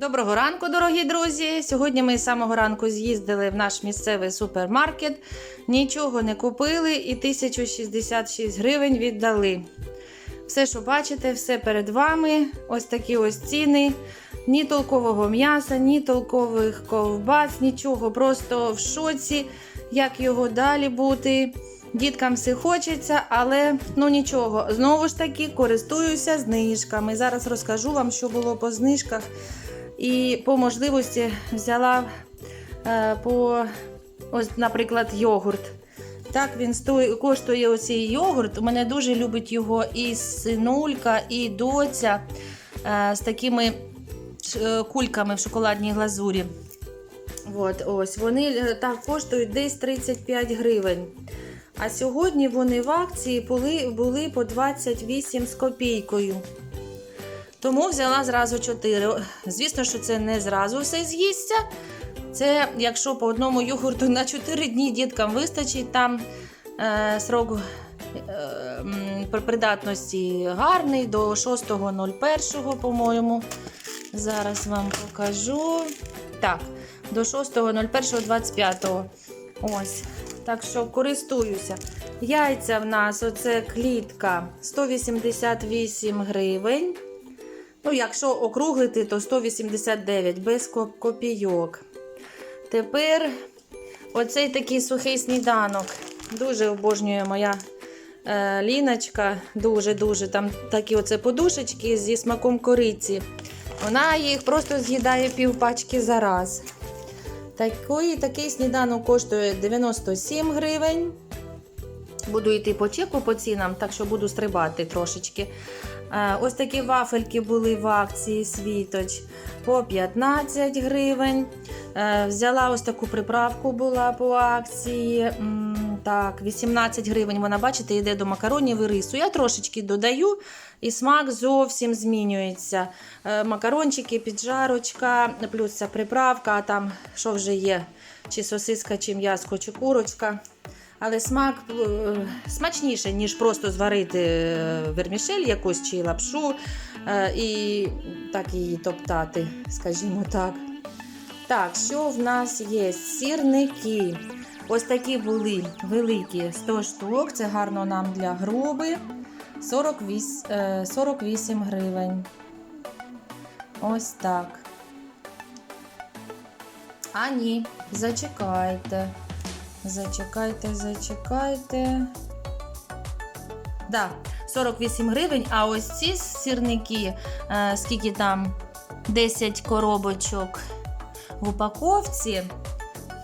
Доброго ранку, дорогі друзі! Сьогодні ми з самого ранку з'їздили в наш місцевий супермаркет, нічого не купили і 1066 гривень віддали. Все, що бачите, все перед вами. Ось такі ось ціни. Ні толкового м'яса, ні толкових ковбас, нічого. Просто в шоці, як його далі бути. Діткам все хочеться, але ну нічого. Знову ж таки, користуюся знижками. Зараз розкажу вам, що було по знижках. І по можливості взяла е, по, ось, наприклад, йогурт. Так, він стоїть, коштує оцей йогурт. У мене дуже любить його і синулька, і доця е, з такими е, кульками в шоколадній глазурі. От, ось, Вони так коштують десь 35 гривень. А сьогодні вони в акції були, були по 28 з копійкою. Тому взяла зразу 4. Звісно, що це не зразу все з'їсться. Це якщо по одному йогурту на 4 дні діткам вистачить, там е, срок е, придатності гарний до 6.01, по-моєму. Зараз вам покажу. Так, до 6.01.25. Ось. Так що користуюся. Яйця в нас оце клітка 188 гривень. Ну, якщо округлити, то 189 без копійок. Тепер оцей такий сухий сніданок. Дуже обожнює моя е, ліночка. Дуже-дуже. Там такі оце подушечки зі смаком кориці. Вона їх просто з'їдає півпачки за раз. Такий, такий сніданок коштує 97 гривень. Буду йти по чеку по цінам, так що буду стрибати трошечки. Е, Ось такі вафельки були в акції світоч по 15 гривень. Е, Взяла ось таку приправку була по акції. Так, 18 гривень. Вона, бачите, йде до макаронів і рису. Я трошечки додаю, і смак зовсім змінюється. Е, Макарончики, піджарочка, плюс ця приправка, а там що вже є, чи сосиска, чи м'яско, чи курочка. Але смак е, смачніше, ніж просто зварити е, вермішель якусь чи лапшу е, і так її топтати, скажімо так. Так, що в нас є? Сірники. Ось такі були великі 100 штук. Це гарно нам для груби. 48, е, 48 гривень. Ось так. А ні, зачекайте. Зачекайте, зачекайте. Да, 48 гривень, а ось ці сірники, е, скільки там 10 коробочок в упаковці.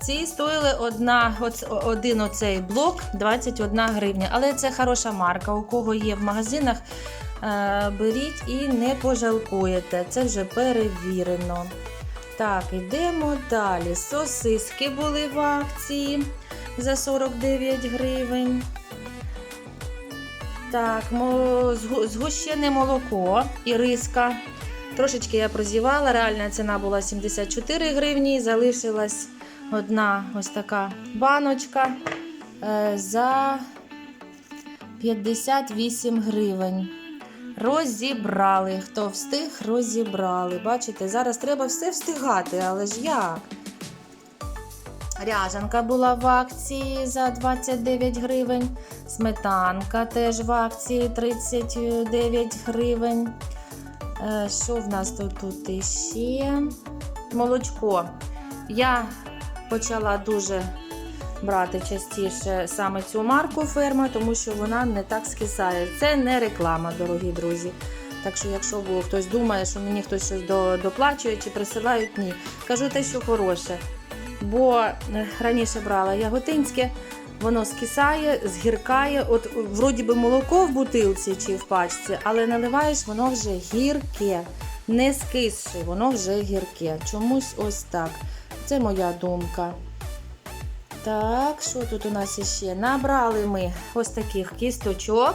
Ці стоїли одна, один оцей блок 21 гривня. Але це хороша марка. У кого є в магазинах, е, беріть і не пожалкуєте. Це вже перевірено. Так, йдемо далі. Сосиски були в акції за 49 гривень. Так, згущене молоко і риска. Трошечки я прозівала, реальна ціна була 74 гривні. Залишилась одна ось така баночка е, за 58 гривень. Розібрали. Хто встиг, розібрали. Бачите, зараз треба все встигати, але ж як? Ряжанка була в акції за 29 гривень. Сметанка теж в акції 39 гривень. Е, Що в нас тут, тут іще? Молочко. Я почала дуже брати частіше саме цю марку ферма, тому що вона не так скисає. Це не реклама, дорогі друзі. Так що, якщо хтось думає, що мені хтось щось доплачує чи присилають, ні. Кажу те, що хороше. Бо е, раніше брала яготинське, воно скисає, згіркає. От вроді би молоко в бутилці чи в пачці, але наливаєш, воно вже гірке. Не скисше, воно вже гірке. Чомусь ось так. Це моя думка. Так, що тут у нас іще? Набрали ми ось таких кісточок.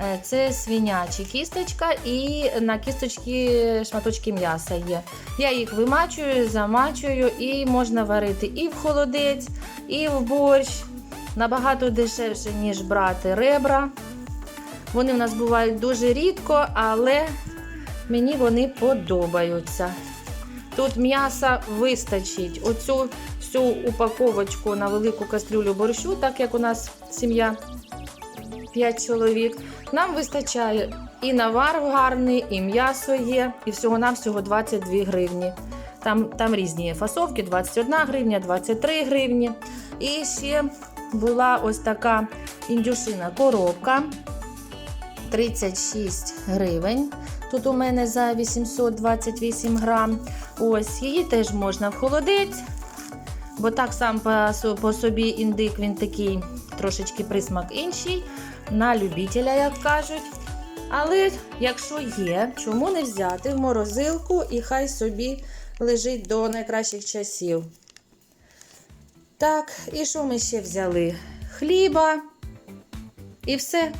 Е, Це свинячі кісточка і на кісточки шматочки м'яса є. Я їх вимачую, замачую і можна варити і в холодець, і в борщ. Набагато дешевше, ніж брати ребра. Вони в нас бувають дуже рідко, але мені вони подобаються. Тут м'яса вистачить. Оцю всю упаковочку на велику кастрюлю борщу, так як у нас сім'я 5 чоловік. Нам вистачає і навар гарний, і м'ясо є, і всього-навсього 22 гривні. Там, там різні є фасовки: 21 гривня, 23 гривні. І ще була ось така індюшина коробка 36 гривень. Тут у мене за 828 грам. Ось її теж можна в холодець, бо так сам по, собі індик він такий трошечки присмак інший, на любителя, як кажуть. Але якщо є, чому не взяти в морозилку і хай собі лежить до найкращих часів. Так, і що ми ще взяли? Хліба і все.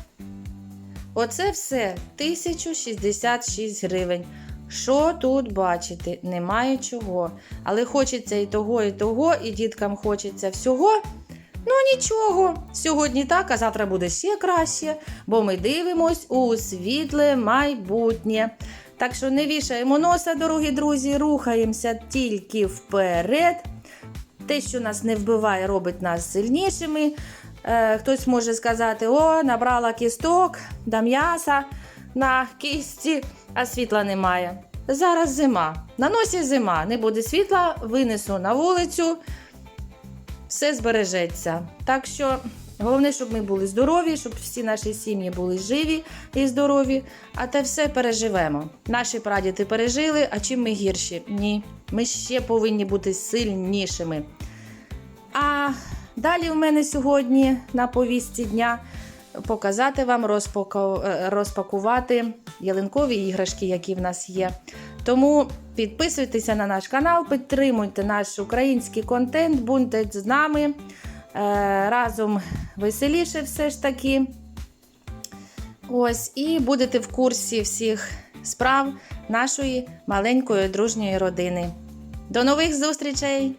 Оце все 1066 гривень. Що тут бачити? Немає чого. Але хочеться і того, і того, і діткам хочеться всього. Ну нічого. Сьогодні так, а завтра буде ще краще, бо ми дивимось у світле майбутнє. Так що не вішаємо носа, дорогі друзі, рухаємося тільки вперед. Те, що нас не вбиває, робить нас сильнішими. Е, хтось може сказати: о, набрала кісток да м'яса на кісті, а світла немає. Зараз зима. На носі зима. Не буде світла, винесу на вулицю, все збережеться. Так що головне, щоб ми були здорові, щоб всі наші сім'ї були живі і здорові, а те все переживемо. Наші прадіди пережили, а чим ми гірші? Ні. Ми ще повинні бути сильнішими. А далі в мене сьогодні на повістці дня показати вам розпакувати ялинкові іграшки, які в нас є. Тому підписуйтеся на наш канал, підтримуйте наш український контент, будьте з нами. Е, Разом веселіше все ж таки. Ось, і будете в курсі всіх справ нашої маленької дружньої родини. До нових зустрічей!